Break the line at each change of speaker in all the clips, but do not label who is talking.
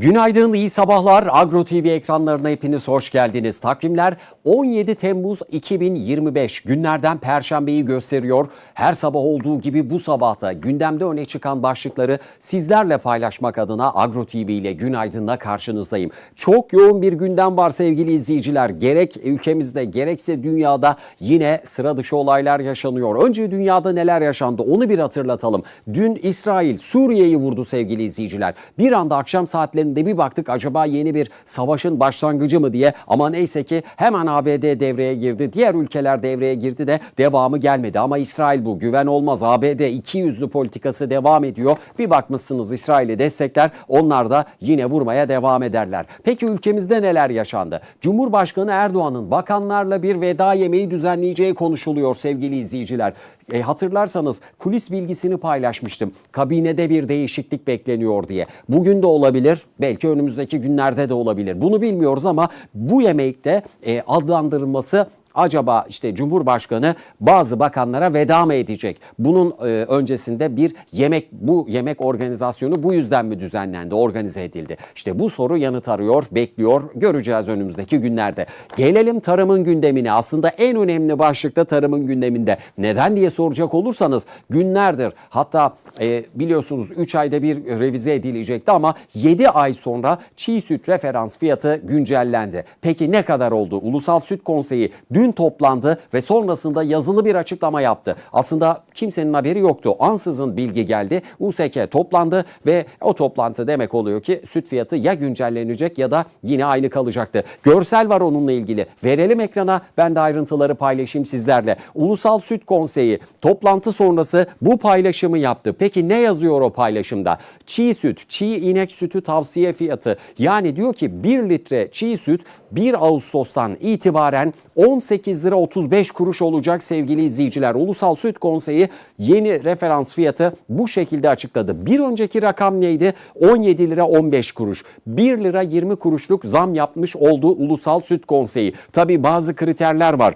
Günaydın, iyi sabahlar. Agro TV ekranlarına hepiniz hoş geldiniz. Takvimler 17 Temmuz 2025 günlerden Perşembeyi gösteriyor. Her sabah olduğu gibi bu sabahta gündemde öne çıkan başlıkları sizlerle paylaşmak adına Agro TV ile Günaydın'la karşınızdayım. Çok yoğun bir gündem var sevgili izleyiciler. Gerek ülkemizde gerekse dünyada yine sıra dışı olaylar yaşanıyor. Önce dünyada neler yaşandı onu bir hatırlatalım. Dün İsrail Suriye'yi vurdu sevgili izleyiciler. Bir anda akşam saatlerinde bir baktık acaba yeni bir savaşın başlangıcı mı diye ama neyse ki hemen ABD devreye girdi. Diğer ülkeler devreye girdi de devamı gelmedi ama İsrail bu güven olmaz. ABD iki yüzlü politikası devam ediyor. Bir bakmışsınız İsrail'i destekler onlar da yine vurmaya devam ederler. Peki ülkemizde neler yaşandı? Cumhurbaşkanı Erdoğan'ın bakanlarla bir veda yemeği düzenleyeceği konuşuluyor sevgili izleyiciler. E, hatırlarsanız kulis bilgisini paylaşmıştım. Kabinede bir değişiklik bekleniyor diye. Bugün de olabilir, belki önümüzdeki günlerde de olabilir. Bunu bilmiyoruz ama bu yemekte e, adlandırılması Acaba işte Cumhurbaşkanı bazı bakanlara veda mı edecek? Bunun e, öncesinde bir yemek bu yemek organizasyonu bu yüzden mi düzenlendi, organize edildi? İşte bu soru yanıt arıyor, bekliyor. Göreceğiz önümüzdeki günlerde. Gelelim tarımın gündemine. Aslında en önemli başlıkta tarımın gündeminde. Neden diye soracak olursanız günlerdir hatta e, biliyorsunuz 3 ayda bir revize edilecekti ama 7 ay sonra çiğ süt referans fiyatı güncellendi. Peki ne kadar oldu? Ulusal Süt Konseyi dün toplandı ve sonrasında yazılı bir açıklama yaptı. Aslında kimsenin haberi yoktu. Ansızın bilgi geldi. USK toplandı ve o toplantı demek oluyor ki süt fiyatı ya güncellenecek ya da yine aynı kalacaktı. Görsel var onunla ilgili. Verelim ekrana ben de ayrıntıları paylaşayım sizlerle. Ulusal Süt Konseyi toplantı sonrası bu paylaşımı yaptı. Peki ne yazıyor o paylaşımda? Çiğ süt, çiğ inek sütü tavsiye fiyatı. Yani diyor ki 1 litre çiğ süt 1 Ağustos'tan itibaren 18 lira 35 kuruş olacak sevgili izleyiciler. Ulusal Süt Konseyi yeni referans fiyatı bu şekilde açıkladı. Bir önceki rakam neydi? 17 lira 15 kuruş. 1 lira 20 kuruşluk zam yapmış oldu Ulusal Süt Konseyi. Tabi bazı kriterler var.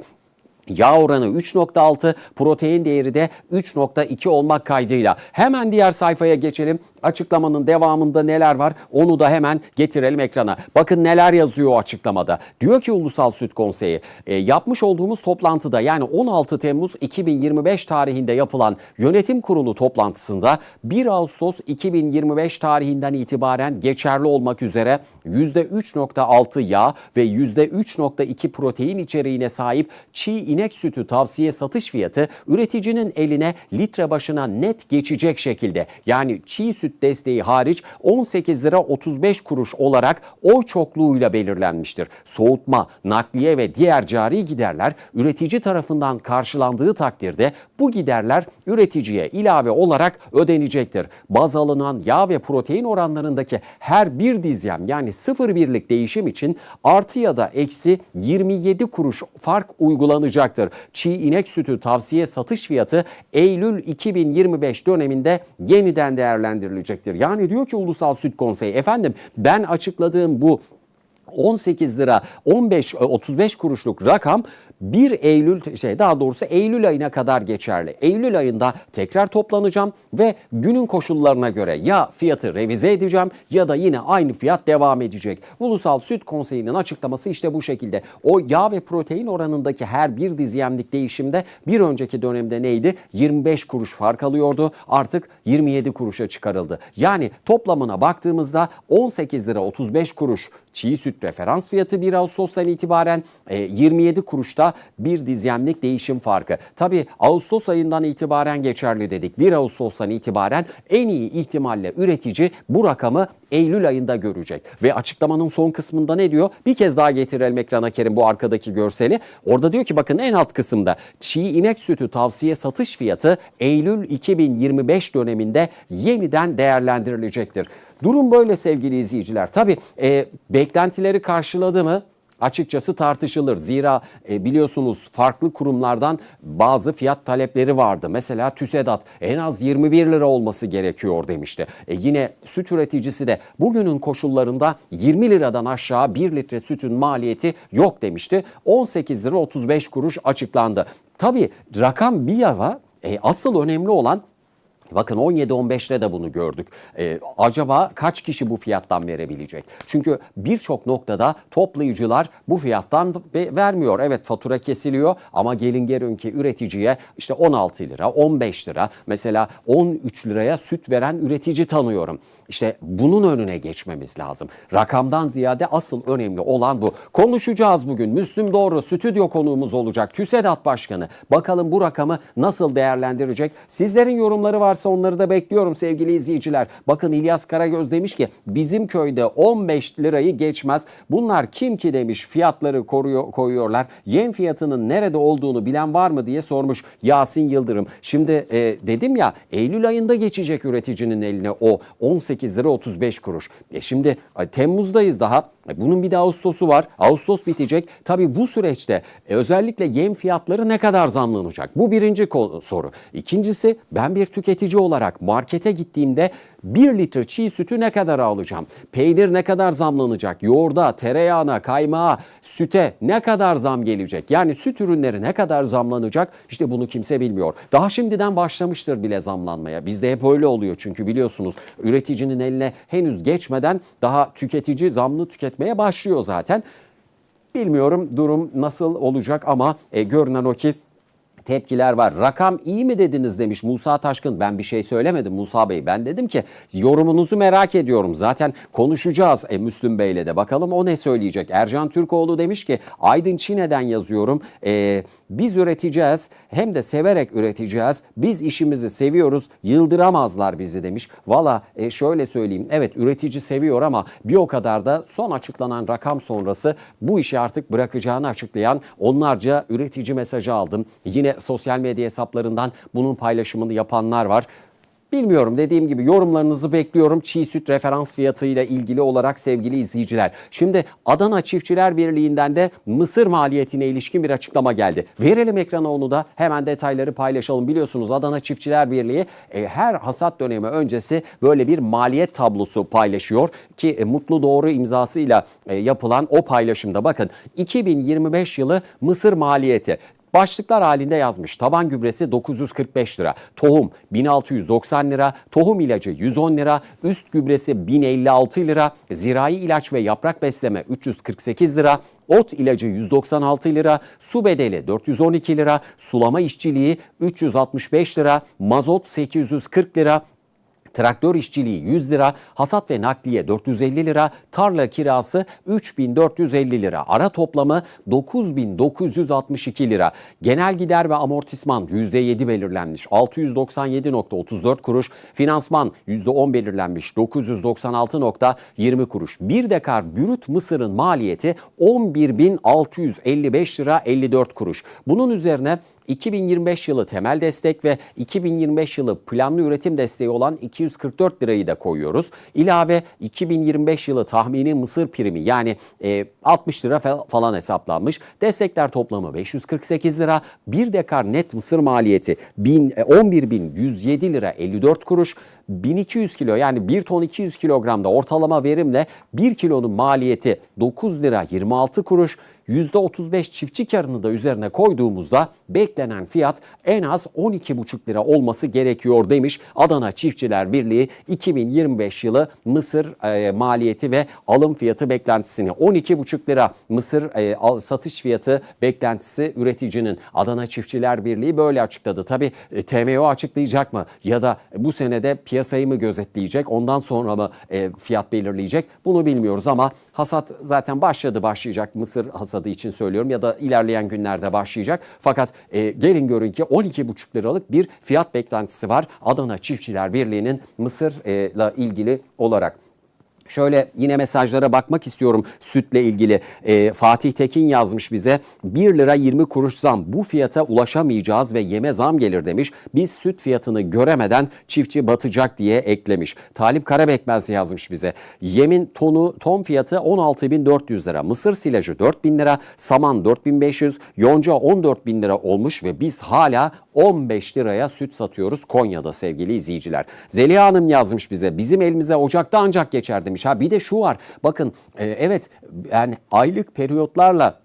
Yağ oranı 3.6, protein değeri de 3.2 olmak kaydıyla. Hemen diğer sayfaya geçelim. Açıklamanın devamında neler var onu da hemen getirelim ekrana. Bakın neler yazıyor açıklamada. Diyor ki Ulusal Süt Konseyi e, yapmış olduğumuz toplantıda yani 16 Temmuz 2025 tarihinde yapılan yönetim kurulu toplantısında 1 Ağustos 2025 tarihinden itibaren geçerli olmak üzere %3.6 yağ ve %3.2 protein içeriğine sahip çiğ inek sütü tavsiye satış fiyatı üreticinin eline litre başına net geçecek şekilde yani çiğ süt desteği hariç 18 lira 35 kuruş olarak oy çokluğuyla belirlenmiştir. Soğutma, nakliye ve diğer cari giderler üretici tarafından karşılandığı takdirde bu giderler üreticiye ilave olarak ödenecektir. Baz alınan yağ ve protein oranlarındaki her bir dizyem yani 0,1'lik değişim için artı ya da eksi 27 kuruş fark uygulanacaktır. Çiğ inek sütü tavsiye satış fiyatı Eylül 2025 döneminde yeniden değerlendirilecektir. Yani diyor ki Ulusal Süt Konseyi efendim ben açıkladığım bu 18 lira 15 35 kuruşluk rakam 1 Eylül şey daha doğrusu Eylül ayına kadar geçerli. Eylül ayında tekrar toplanacağım ve günün koşullarına göre ya fiyatı revize edeceğim ya da yine aynı fiyat devam edecek. Ulusal Süt Konseyi'nin açıklaması işte bu şekilde. O yağ ve protein oranındaki her bir dizyemlik değişimde bir önceki dönemde neydi? 25 kuruş fark alıyordu. Artık 27 kuruşa çıkarıldı. Yani toplamına baktığımızda 18 lira 35 kuruş çiğ süt referans fiyatı 1 Ağustos'tan itibaren e, 27 kuruşta bir dizyemlik değişim farkı. Tabi Ağustos ayından itibaren geçerli dedik. 1 Ağustos'tan itibaren en iyi ihtimalle üretici bu rakamı Eylül ayında görecek. Ve açıklamanın son kısmında ne diyor? Bir kez daha getirelim ekrana Kerim bu arkadaki görseli. Orada diyor ki bakın en alt kısımda çiğ inek sütü tavsiye satış fiyatı Eylül 2025 döneminde yeniden değerlendirilecektir. Durum böyle sevgili izleyiciler. Tabii e, beklentileri karşıladı mı? Açıkçası tartışılır. Zira e, biliyorsunuz farklı kurumlardan bazı fiyat talepleri vardı. Mesela TÜSEDAT en az 21 lira olması gerekiyor demişti. E, yine süt üreticisi de bugünün koşullarında 20 liradan aşağı 1 litre sütün maliyeti yok demişti. 18 lira 35 kuruş açıklandı. Tabii rakam bir yava e, asıl önemli olan Bakın 17-15'te de bunu gördük. Ee, acaba kaç kişi bu fiyattan verebilecek? Çünkü birçok noktada toplayıcılar bu fiyattan ve- vermiyor. Evet fatura kesiliyor ama gelin görün ki üreticiye işte 16 lira, 15 lira mesela 13 liraya süt veren üretici tanıyorum. İşte bunun önüne geçmemiz lazım. Rakamdan ziyade asıl önemli olan bu. Konuşacağız bugün. Müslüm Doğru stüdyo konuğumuz olacak. TÜSEDAT Başkanı. Bakalım bu rakamı nasıl değerlendirecek? Sizlerin yorumları varsa onları da bekliyorum sevgili izleyiciler. Bakın İlyas Karagöz demiş ki bizim köyde 15 lirayı geçmez. Bunlar kim ki demiş fiyatları koruyor, koyuyorlar. Yem fiyatının nerede olduğunu bilen var mı diye sormuş Yasin Yıldırım. Şimdi e, dedim ya Eylül ayında geçecek üreticinin eline o 18 lira 35 kuruş. E şimdi ay, Temmuz'dayız daha. E, Bunun bir de Ağustos'u var. Ağustos bitecek. Tabii bu süreçte e, özellikle yem fiyatları ne kadar zamlanacak? Bu birinci soru. İkincisi ben bir tüketici olarak markete gittiğimde 1 litre çiğ sütü ne kadar alacağım? Peynir ne kadar zamlanacak? Yoğurda, tereyağına, kaymağa, süte ne kadar zam gelecek? Yani süt ürünleri ne kadar zamlanacak? İşte bunu kimse bilmiyor. Daha şimdiden başlamıştır bile zamlanmaya. Bizde hep öyle oluyor çünkü biliyorsunuz üreticinin eline henüz geçmeden daha tüketici zamlı tüketmeye başlıyor zaten. Bilmiyorum durum nasıl olacak ama e, görünen o ki tepkiler var. Rakam iyi mi dediniz demiş Musa Taşkın. Ben bir şey söylemedim Musa Bey. Ben dedim ki yorumunuzu merak ediyorum. Zaten konuşacağız e, Müslüm Bey'le de. Bakalım o ne söyleyecek. Ercan Türkoğlu demiş ki Aydın Çine'den yazıyorum. E, biz üreteceğiz hem de severek üreteceğiz. Biz işimizi seviyoruz. Yıldıramazlar bizi demiş. Valla e, şöyle söyleyeyim. Evet üretici seviyor ama bir o kadar da son açıklanan rakam sonrası bu işi artık bırakacağını açıklayan onlarca üretici mesajı aldım. Yine sosyal medya hesaplarından bunun paylaşımını yapanlar var. Bilmiyorum dediğim gibi yorumlarınızı bekliyorum çiğ süt referans fiyatıyla ilgili olarak sevgili izleyiciler. Şimdi Adana Çiftçiler Birliği'nden de mısır maliyetine ilişkin bir açıklama geldi. Verelim ekrana onu da hemen detayları paylaşalım. Biliyorsunuz Adana Çiftçiler Birliği e, her hasat dönemi öncesi böyle bir maliyet tablosu paylaşıyor ki e, Mutlu Doğru imzasıyla e, yapılan o paylaşımda bakın 2025 yılı mısır maliyeti Başlıklar halinde yazmış. Taban gübresi 945 lira, tohum 1690 lira, tohum ilacı 110 lira, üst gübresi 1056 lira, zirai ilaç ve yaprak besleme 348 lira, ot ilacı 196 lira, su bedeli 412 lira, sulama işçiliği 365 lira, mazot 840 lira, Traktör işçiliği 100 lira, hasat ve nakliye 450 lira, tarla kirası 3450 lira, ara toplamı 9962 lira. Genel gider ve amortisman %7 belirlenmiş 697.34 kuruş, finansman %10 belirlenmiş 996.20 kuruş. 1 dekar bürüt mısırın maliyeti 11.655 lira 54 kuruş. Bunun üzerine 2025 yılı temel destek ve 2025 yılı planlı üretim desteği olan 244 lirayı da koyuyoruz. İlave 2025 yılı tahmini mısır primi yani e, 60 lira fa- falan hesaplanmış. Destekler toplamı 548 lira. 1 dekar net mısır maliyeti 1000, e, 11.107 lira 54 kuruş. 1200 kilo yani 1 ton 200 kilogramda ortalama verimle 1 kilonun maliyeti 9 lira 26 kuruş. %35 çiftçi karını da üzerine koyduğumuzda beklenen fiyat en az 12,5 lira olması gerekiyor demiş Adana Çiftçiler Birliği 2025 yılı mısır e, maliyeti ve alım fiyatı beklentisini. 12,5 lira mısır e, al- satış fiyatı beklentisi üreticinin. Adana Çiftçiler Birliği böyle açıkladı. Tabi TMO açıklayacak mı? Ya da bu senede piyasayı mı gözetleyecek? Ondan sonra mı e, fiyat belirleyecek? Bunu bilmiyoruz ama hasat zaten başladı başlayacak mısır hasadı için söylüyorum ya da ilerleyen günlerde başlayacak. Fakat e, gelin görün ki 12,5 liralık bir fiyat beklentisi var Adana Çiftçiler Birliği'nin mısırla ilgili olarak. Şöyle yine mesajlara bakmak istiyorum sütle ilgili. Ee, Fatih Tekin yazmış bize 1 lira 20 kuruş zam bu fiyata ulaşamayacağız ve yeme zam gelir demiş. Biz süt fiyatını göremeden çiftçi batacak diye eklemiş. Talip Karabekmez yazmış bize. Yemin tonu ton fiyatı 16.400 lira. Mısır silajı 4.000 lira. Saman 4.500. Yonca 14.000 lira olmuş ve biz hala 15 liraya süt satıyoruz Konya'da sevgili izleyiciler. Zeliha Hanım yazmış bize bizim elimize Ocak'ta ancak geçer demiş. Ha bir de şu var bakın e, evet yani aylık periyotlarla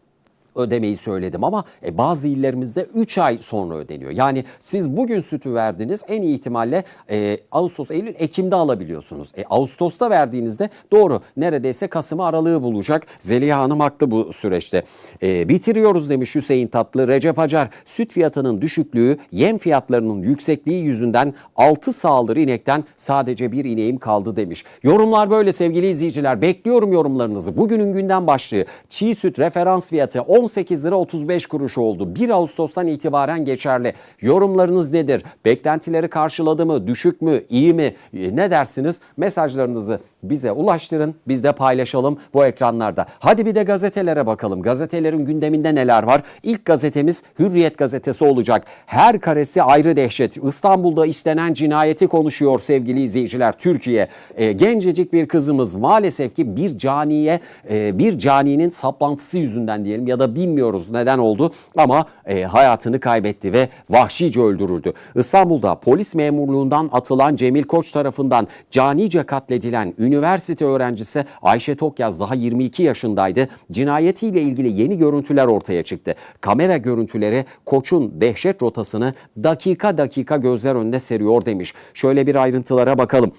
ödemeyi söyledim ama e, bazı illerimizde 3 ay sonra ödeniyor. Yani siz bugün sütü verdiniz en iyi ihtimalle e, Ağustos, Eylül, Ekim'de alabiliyorsunuz. E, Ağustos'ta verdiğinizde doğru neredeyse Kasım aralığı bulacak. Zeliha Hanım haklı bu süreçte. E, bitiriyoruz demiş Hüseyin Tatlı. Recep Acar süt fiyatının düşüklüğü yem fiyatlarının yüksekliği yüzünden 6 sağılır inekten sadece bir ineğim kaldı demiş. Yorumlar böyle sevgili izleyiciler. Bekliyorum yorumlarınızı. Bugünün günden başlığı çiğ süt referans fiyatı 18 lira 35 kuruş oldu. 1 Ağustos'tan itibaren geçerli. Yorumlarınız nedir? Beklentileri karşıladı mı? Düşük mü? iyi mi? E, Ne dersiniz? Mesajlarınızı bize ulaştırın. Biz de paylaşalım bu ekranlarda. Hadi bir de gazetelere bakalım. Gazetelerin gündeminde neler var? İlk gazetemiz Hürriyet gazetesi olacak. Her karesi ayrı dehşet. İstanbul'da işlenen cinayeti konuşuyor sevgili izleyiciler. Türkiye e, gencecik bir kızımız maalesef ki bir caniye e, bir caninin saplantısı yüzünden diyelim ya da bilmiyoruz neden oldu ama e, hayatını kaybetti ve vahşice öldürüldü. İstanbul'da polis memurluğundan atılan Cemil Koç tarafından canice katledilen üniversite öğrencisi Ayşe Tokyaz daha 22 yaşındaydı. Cinayetiyle ilgili yeni görüntüler ortaya çıktı. Kamera görüntüleri Koç'un dehşet rotasını dakika dakika gözler önüne seriyor demiş. Şöyle bir ayrıntılara bakalım.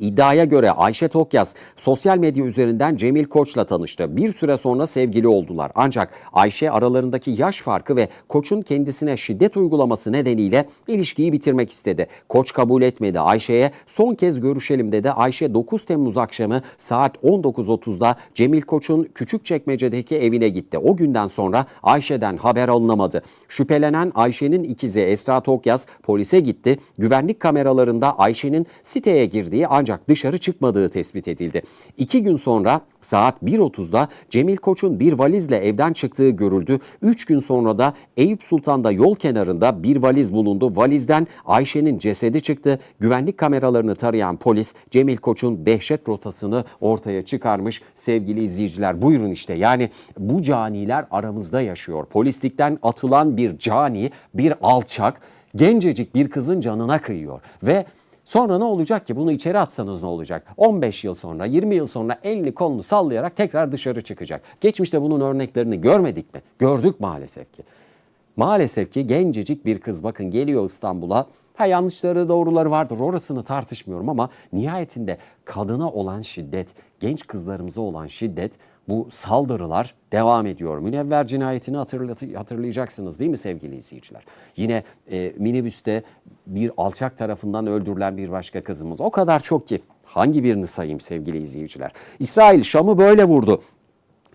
İddiaya göre Ayşe Tokyaz sosyal medya üzerinden Cemil Koç'la tanıştı. Bir süre sonra sevgili oldular. Ancak Ayşe aralarındaki yaş farkı ve Koç'un kendisine şiddet uygulaması nedeniyle ilişkiyi bitirmek istedi. Koç kabul etmedi. Ayşe'ye son kez görüşelim dedi. Ayşe 9 Temmuz akşamı saat 19.30'da Cemil Koç'un Küçükçekmece'deki evine gitti. O günden sonra Ayşe'den haber alınamadı. Şüphelenen Ayşe'nin ikizi Esra Tokyaz polise gitti. Güvenlik kameralarında Ayşe'nin siteye girdiği ancak dışarı çıkmadığı tespit edildi. İki gün sonra saat 1.30'da Cemil Koç'un bir valizle evden çıktığı görüldü. Üç gün sonra da Eyüp Sultan'da yol kenarında bir valiz bulundu. Valizden Ayşe'nin cesedi çıktı. Güvenlik kameralarını tarayan polis Cemil Koç'un dehşet rotasını ortaya çıkarmış. Sevgili izleyiciler buyurun işte yani bu caniler aramızda yaşıyor. Polislikten atılan bir cani, bir alçak gencecik bir kızın canına kıyıyor ve Sonra ne olacak ki? Bunu içeri atsanız ne olacak? 15 yıl sonra, 20 yıl sonra elini kolunu sallayarak tekrar dışarı çıkacak. Geçmişte bunun örneklerini görmedik mi? Gördük maalesef ki. Maalesef ki gencecik bir kız bakın geliyor İstanbul'a. Ha yanlışları doğruları vardır orasını tartışmıyorum ama nihayetinde kadına olan şiddet, genç kızlarımıza olan şiddet bu saldırılar devam ediyor. Münevver cinayetini hatırlat- hatırlayacaksınız değil mi sevgili izleyiciler? Yine e, minibüste bir alçak tarafından öldürülen bir başka kızımız. O kadar çok ki hangi birini sayayım sevgili izleyiciler? İsrail Şam'ı böyle vurdu.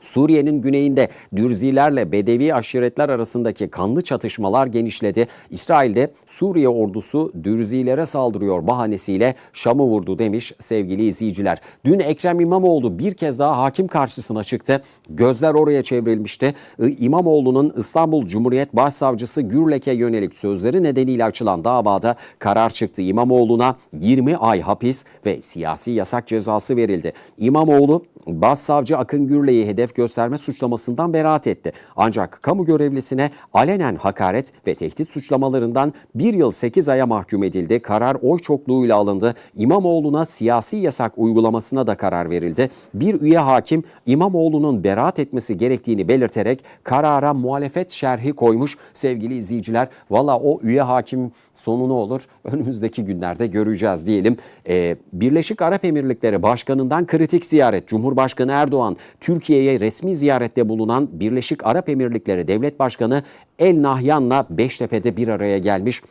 Suriye'nin güneyinde Dürzilerle Bedevi aşiretler arasındaki kanlı çatışmalar genişledi. İsrail'de Suriye ordusu Dürzilere saldırıyor bahanesiyle Şam'ı vurdu demiş sevgili izleyiciler. Dün Ekrem İmamoğlu bir kez daha hakim karşısına çıktı. Gözler oraya çevrilmişti. İmamoğlu'nun İstanbul Cumhuriyet Başsavcısı Gürlek'e yönelik sözleri nedeniyle açılan davada karar çıktı. İmamoğlu'na 20 ay hapis ve siyasi yasak cezası verildi. İmamoğlu Başsavcı Akın Gürlek'i hedef gösterme suçlamasından beraat etti. Ancak kamu görevlisine alenen hakaret ve tehdit suçlamalarından 1 yıl 8 aya mahkum edildi. Karar oy çokluğuyla alındı. İmamoğlu'na siyasi yasak uygulamasına da karar verildi. Bir üye hakim İmamoğlu'nun beraat etmesi gerektiğini belirterek karara muhalefet şerhi koymuş sevgili izleyiciler. Valla o üye hakim sonu ne olur önümüzdeki günlerde göreceğiz diyelim. Ee, Birleşik Arap Emirlikleri Başkanı'ndan kritik ziyaret. Cumhurbaşkanı Erdoğan Türkiye'ye resmi ziyarette bulunan Birleşik Arap Emirlikleri Devlet Başkanı El Nahyan'la Beştepe'de bir araya gelmiş.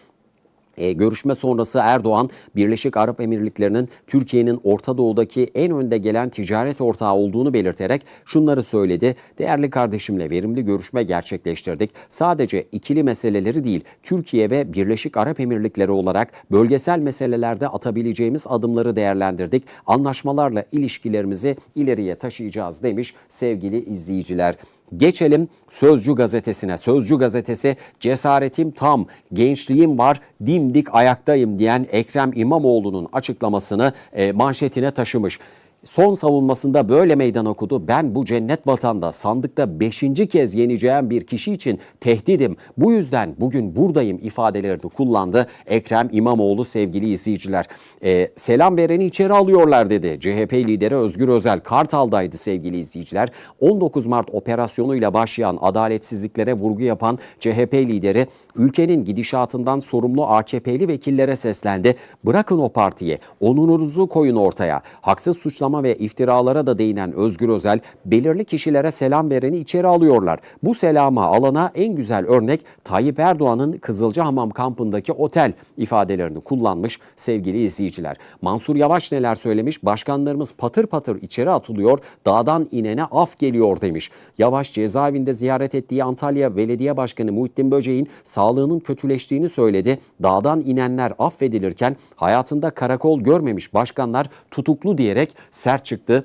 E, görüşme sonrası Erdoğan, Birleşik Arap Emirlikleri'nin Türkiye'nin Orta Doğu'daki en önde gelen ticaret ortağı olduğunu belirterek şunları söyledi. Değerli kardeşimle verimli görüşme gerçekleştirdik. Sadece ikili meseleleri değil, Türkiye ve Birleşik Arap Emirlikleri olarak bölgesel meselelerde atabileceğimiz adımları değerlendirdik. Anlaşmalarla ilişkilerimizi ileriye taşıyacağız demiş sevgili izleyiciler. Geçelim Sözcü gazetesine. Sözcü gazetesi cesaretim tam, gençliğim var, dimdik ayaktayım diyen Ekrem İmamoğlu'nun açıklamasını e, manşetine taşımış. Son savunmasında böyle meydan okudu. Ben bu cennet vatanda sandıkta beşinci kez yeneceğim bir kişi için tehdidim. Bu yüzden bugün buradayım ifadelerini kullandı. Ekrem İmamoğlu sevgili izleyiciler. Ee, selam vereni içeri alıyorlar dedi. CHP lideri Özgür Özel Kartal'daydı sevgili izleyiciler. 19 Mart operasyonuyla başlayan adaletsizliklere vurgu yapan CHP lideri ülkenin gidişatından sorumlu AKP'li vekillere seslendi. Bırakın o partiye, onurunuzu koyun ortaya. Haksız suçlama ve iftiralara da değinen Özgür Özel, belirli kişilere selam vereni içeri alıyorlar. Bu selama alana en güzel örnek Tayyip Erdoğan'ın Kızılcahamam kampındaki otel ifadelerini kullanmış sevgili izleyiciler. Mansur Yavaş neler söylemiş? Başkanlarımız patır patır içeri atılıyor, dağdan inene af geliyor demiş. Yavaş cezaevinde ziyaret ettiği Antalya Belediye Başkanı Muhittin Böceğin sağlığının kötüleştiğini söyledi. Dağdan inenler affedilirken hayatında karakol görmemiş başkanlar tutuklu diyerek sert çıktı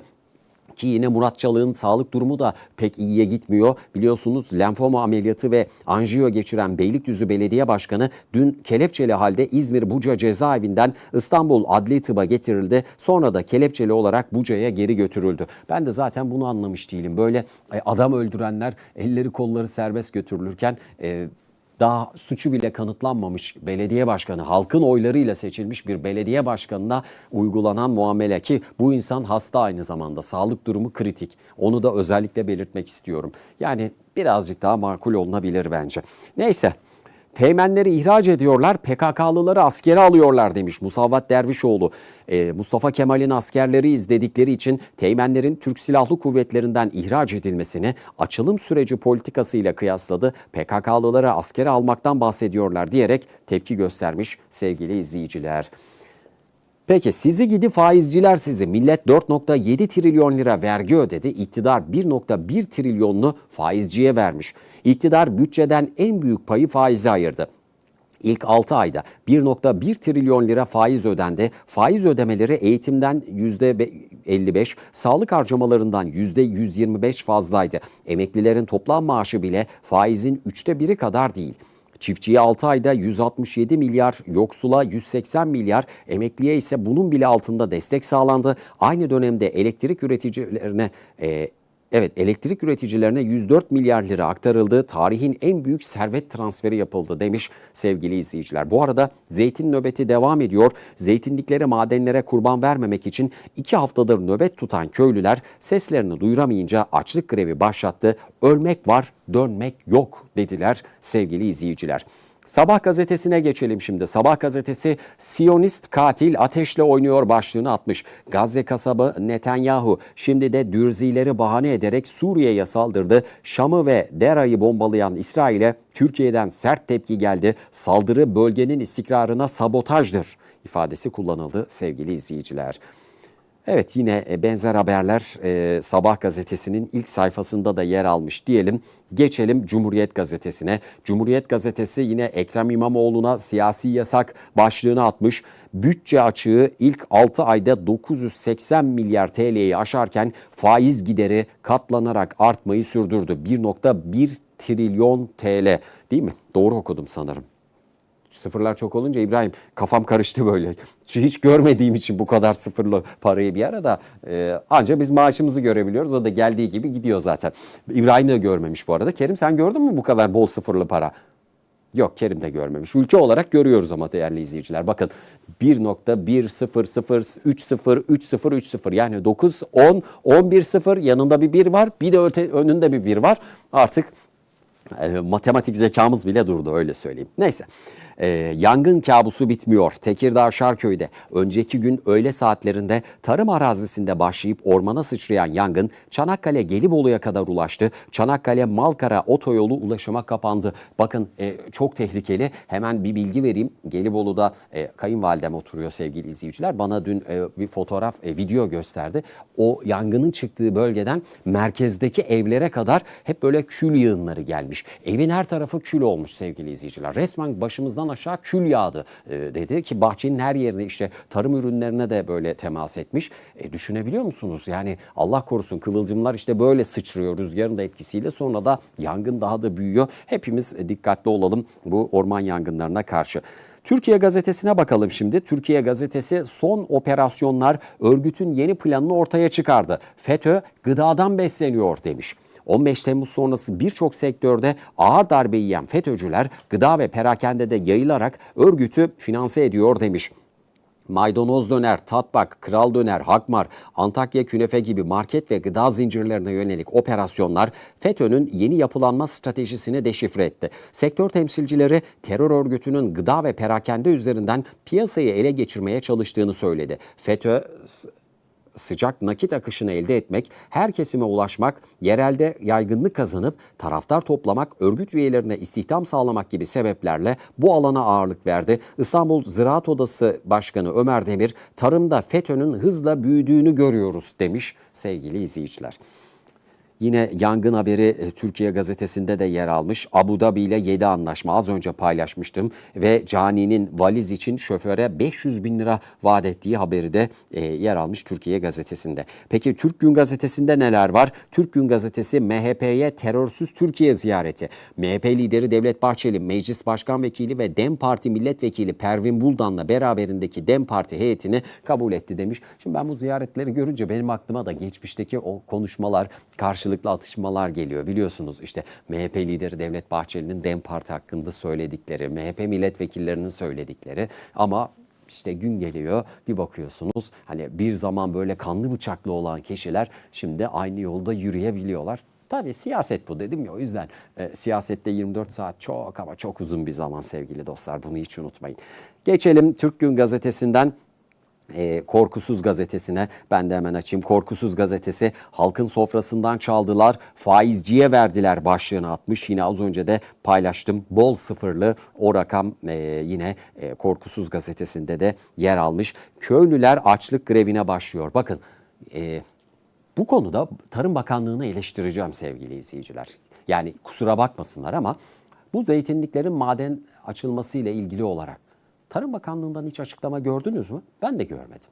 ki yine Murat Çalık'ın sağlık durumu da pek iyiye gitmiyor. Biliyorsunuz lenfoma ameliyatı ve anjiyo geçiren Beylikdüzü Belediye Başkanı dün kelepçeli halde İzmir Buca cezaevinden İstanbul Adli Tıb'a getirildi. Sonra da kelepçeli olarak Buca'ya geri götürüldü. Ben de zaten bunu anlamış değilim. Böyle e, adam öldürenler elleri kolları serbest götürülürken e, daha suçu bile kanıtlanmamış belediye başkanı, halkın oylarıyla seçilmiş bir belediye başkanına uygulanan muamele ki bu insan hasta aynı zamanda, sağlık durumu kritik. Onu da özellikle belirtmek istiyorum. Yani birazcık daha makul olunabilir bence. Neyse. Teğmenleri ihraç ediyorlar, PKK'lıları askere alıyorlar demiş Musavvat Dervişoğlu. Ee, Mustafa Kemal'in askerleri izledikleri için teğmenlerin Türk Silahlı Kuvvetlerinden ihraç edilmesini açılım süreci politikasıyla kıyasladı. PKK'lıları askere almaktan bahsediyorlar diyerek tepki göstermiş sevgili izleyiciler. Peki sizi gidi faizciler sizi. Millet 4.7 trilyon lira vergi ödedi. İktidar 1.1 trilyonunu faizciye vermiş. İktidar bütçeden en büyük payı faize ayırdı. İlk 6 ayda 1.1 trilyon lira faiz ödendi. Faiz ödemeleri eğitimden %55, sağlık harcamalarından %125 fazlaydı. Emeklilerin toplam maaşı bile faizin üçte biri kadar değil. Çiftçiye 6 ayda 167 milyar, yoksula 180 milyar, emekliye ise bunun bile altında destek sağlandı. Aynı dönemde elektrik üreticilerine e, Evet elektrik üreticilerine 104 milyar lira aktarıldı. Tarihin en büyük servet transferi yapıldı demiş sevgili izleyiciler. Bu arada zeytin nöbeti devam ediyor. Zeytinliklere madenlere kurban vermemek için iki haftadır nöbet tutan köylüler seslerini duyuramayınca açlık grevi başlattı. Ölmek var dönmek yok dediler sevgili izleyiciler. Sabah gazetesine geçelim şimdi. Sabah gazetesi Siyonist katil ateşle oynuyor başlığını atmış. Gazze kasabı Netanyahu şimdi de dürzileri bahane ederek Suriye'ye saldırdı. Şam'ı ve Dera'yı bombalayan İsrail'e Türkiye'den sert tepki geldi. Saldırı bölgenin istikrarına sabotajdır ifadesi kullanıldı sevgili izleyiciler. Evet yine e, benzer haberler e, Sabah gazetesinin ilk sayfasında da yer almış diyelim. Geçelim Cumhuriyet gazetesine. Cumhuriyet gazetesi yine Ekrem İmamoğlu'na siyasi yasak başlığını atmış. Bütçe açığı ilk 6 ayda 980 milyar TL'yi aşarken faiz gideri katlanarak artmayı sürdürdü. 1.1 trilyon TL değil mi? Doğru okudum sanırım. Sıfırlar çok olunca İbrahim kafam karıştı böyle. Hiç görmediğim için bu kadar sıfırlı parayı bir arada e, ancak biz maaşımızı görebiliyoruz. O da geldiği gibi gidiyor zaten. İbrahim de görmemiş bu arada. Kerim sen gördün mü bu kadar bol sıfırlı para? Yok Kerim de görmemiş. Ülke olarak görüyoruz ama değerli izleyiciler. Bakın 1.100303030 yani 9, 10, 11 0 yanında bir 1 var. Bir de öte, önünde bir 1 var. Artık e, matematik zekamız bile durdu öyle söyleyeyim. Neyse. E, yangın kabusu bitmiyor. Tekirdağ Şarköy'de önceki gün öğle saatlerinde tarım arazisinde başlayıp ormana sıçrayan yangın Çanakkale Gelibolu'ya kadar ulaştı. Çanakkale Malkara otoyolu ulaşıma kapandı. Bakın e, çok tehlikeli. Hemen bir bilgi vereyim. Gelibolu'da e, kayınvalidem oturuyor sevgili izleyiciler. Bana dün e, bir fotoğraf, e, video gösterdi. O yangının çıktığı bölgeden merkezdeki evlere kadar hep böyle kül yığınları gelmiş. Evin her tarafı kül olmuş sevgili izleyiciler. Resmen başımızdan aşağı kül yağdı e, dedi ki bahçenin her yerine işte tarım ürünlerine de böyle temas etmiş. E, düşünebiliyor musunuz? Yani Allah korusun kıvılcımlar işte böyle sıçrıyor rüzgarın da etkisiyle sonra da yangın daha da büyüyor. Hepimiz dikkatli olalım bu orman yangınlarına karşı. Türkiye Gazetesi'ne bakalım şimdi. Türkiye Gazetesi son operasyonlar örgütün yeni planını ortaya çıkardı. FETÖ gıdadan besleniyor demiş. 15 Temmuz sonrası birçok sektörde ağır darbe yiyen FETÖ'cüler gıda ve perakendede yayılarak örgütü finanse ediyor demiş. Maydanoz döner, Tatbak, Kral Döner, Hakmar, Antakya Künefe gibi market ve gıda zincirlerine yönelik operasyonlar FETÖ'nün yeni yapılanma stratejisini deşifre etti. Sektör temsilcileri terör örgütünün gıda ve perakende üzerinden piyasayı ele geçirmeye çalıştığını söyledi. FETÖ sıcak nakit akışını elde etmek, her kesime ulaşmak, yerelde yaygınlık kazanıp taraftar toplamak, örgüt üyelerine istihdam sağlamak gibi sebeplerle bu alana ağırlık verdi. İstanbul Ziraat Odası Başkanı Ömer Demir, tarımda FETÖ'nün hızla büyüdüğünü görüyoruz demiş sevgili izleyiciler. Yine yangın haberi e, Türkiye gazetesinde de yer almış. Abu Dhabi ile 7 anlaşma az önce paylaşmıştım. Ve Cani'nin valiz için şoföre 500 bin lira vaat ettiği haberi de e, yer almış Türkiye gazetesinde. Peki Türk Gün gazetesinde neler var? Türk Gün gazetesi MHP'ye terörsüz Türkiye ziyareti. MHP lideri Devlet Bahçeli, Meclis Başkan Vekili ve DEM Parti Milletvekili Pervin Buldan'la beraberindeki DEM Parti heyetini kabul etti demiş. Şimdi ben bu ziyaretleri görünce benim aklıma da geçmişteki o konuşmalar karşı karşılıklı atışmalar geliyor. Biliyorsunuz işte MHP lideri Devlet Bahçeli'nin DEM Parti hakkında söyledikleri, MHP milletvekillerinin söyledikleri ama işte gün geliyor bir bakıyorsunuz hani bir zaman böyle kanlı bıçaklı olan kişiler şimdi aynı yolda yürüyebiliyorlar. Tabii siyaset bu dedim ya o yüzden e, siyasette 24 saat çok ama çok uzun bir zaman sevgili dostlar bunu hiç unutmayın. Geçelim Türk Gün Gazetesi'nden e, Korkusuz gazetesine ben de hemen açayım. Korkusuz gazetesi halkın sofrasından çaldılar, faizciye verdiler başlığını atmış. Yine az önce de paylaştım. Bol sıfırlı o rakam e, yine e, Korkusuz gazetesinde de yer almış. Köylüler açlık grevine başlıyor. Bakın e, bu konuda Tarım Bakanlığı'nı eleştireceğim sevgili izleyiciler. Yani kusura bakmasınlar ama bu zeytinliklerin maden açılması ile ilgili olarak Tarım Bakanlığı'ndan hiç açıklama gördünüz mü? Ben de görmedim.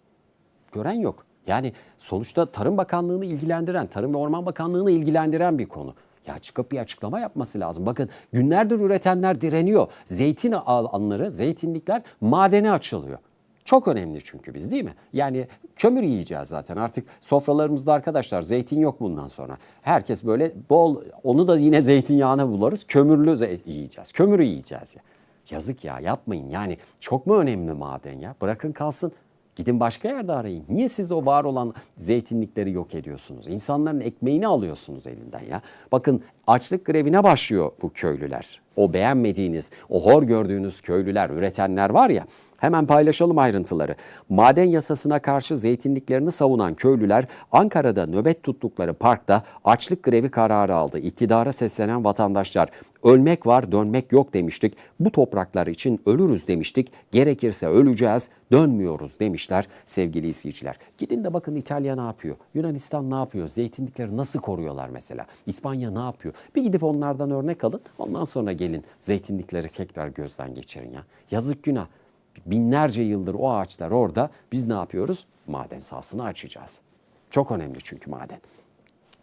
Gören yok. Yani sonuçta Tarım Bakanlığı'nı ilgilendiren, Tarım ve Orman Bakanlığı'nı ilgilendiren bir konu. Ya çıkıp bir açıklama yapması lazım. Bakın günlerdir üretenler direniyor. Zeytin alanları, zeytinlikler madene açılıyor. Çok önemli çünkü biz değil mi? Yani kömür yiyeceğiz zaten artık sofralarımızda arkadaşlar zeytin yok bundan sonra. Herkes böyle bol onu da yine zeytinyağına bularız kömürlü yiyeceğiz. Kömürü yiyeceğiz ya. Yazık ya yapmayın yani çok mu önemli maden ya? Bırakın kalsın. Gidin başka yerde arayın. Niye siz o var olan zeytinlikleri yok ediyorsunuz? İnsanların ekmeğini alıyorsunuz elinden ya. Bakın açlık grevine başlıyor bu köylüler. O beğenmediğiniz, o hor gördüğünüz köylüler, üretenler var ya. Hemen paylaşalım ayrıntıları. Maden yasasına karşı zeytinliklerini savunan köylüler Ankara'da nöbet tuttukları parkta açlık grevi kararı aldı. İktidara seslenen vatandaşlar ölmek var dönmek yok demiştik. Bu topraklar için ölürüz demiştik. Gerekirse öleceğiz dönmüyoruz demişler sevgili izleyiciler. Gidin de bakın İtalya ne yapıyor? Yunanistan ne yapıyor? Zeytinlikleri nasıl koruyorlar mesela? İspanya ne yapıyor? Bir gidip onlardan örnek alın. Ondan sonra gelin zeytinlikleri tekrar gözden geçirin ya. Yazık günah binlerce yıldır o ağaçlar orada. Biz ne yapıyoruz? Maden sahasını açacağız. Çok önemli çünkü maden.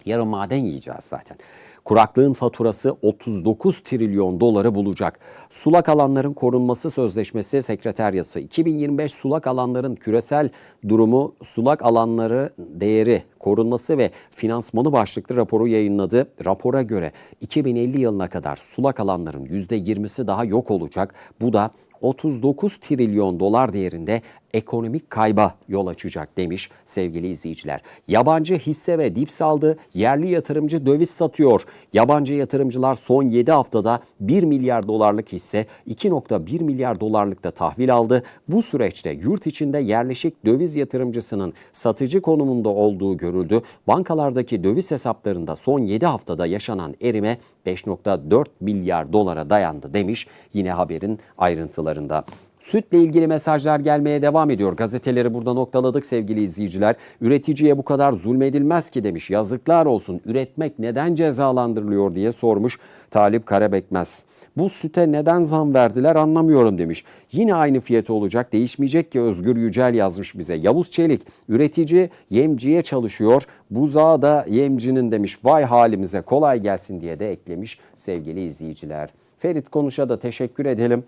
Yarın maden yiyeceğiz zaten. Kuraklığın faturası 39 trilyon doları bulacak. Sulak alanların korunması sözleşmesi sekreteryası 2025 sulak alanların küresel durumu, sulak alanları değeri, korunması ve finansmanı başlıklı raporu yayınladı. Rapora göre 2050 yılına kadar sulak alanların %20'si daha yok olacak. Bu da 39 trilyon dolar değerinde ekonomik kayba yol açacak demiş sevgili izleyiciler. Yabancı hisse ve dip saldı, yerli yatırımcı döviz satıyor. Yabancı yatırımcılar son 7 haftada 1 milyar dolarlık hisse, 2.1 milyar dolarlık da tahvil aldı. Bu süreçte yurt içinde yerleşik döviz yatırımcısının satıcı konumunda olduğu görüldü. Bankalardaki döviz hesaplarında son 7 haftada yaşanan erime 5.4 milyar dolara dayandı demiş yine haberin ayrıntılarında. Sütle ilgili mesajlar gelmeye devam ediyor. Gazeteleri burada noktaladık sevgili izleyiciler. Üreticiye bu kadar zulmedilmez ki demiş. Yazıklar olsun. Üretmek neden cezalandırılıyor diye sormuş Talip Karabekmez. Bu süte neden zam verdiler anlamıyorum demiş. Yine aynı fiyatı olacak değişmeyecek ki Özgür Yücel yazmış bize. Yavuz Çelik üretici yemciye çalışıyor. Buzağı da yemcinin demiş vay halimize kolay gelsin diye de eklemiş sevgili izleyiciler. Ferit Konuş'a da teşekkür edelim.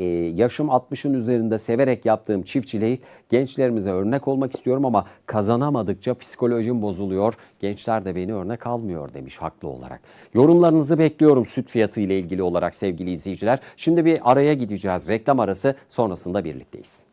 E, yaşım 60'ın üzerinde severek yaptığım çiftçiliği gençlerimize örnek olmak istiyorum ama kazanamadıkça psikolojim bozuluyor. Gençler de beni örnek almıyor demiş haklı olarak. Yorumlarınızı bekliyorum süt fiyatı ile ilgili olarak sevgili izleyiciler. Şimdi bir araya gideceğiz reklam arası sonrasında birlikteyiz.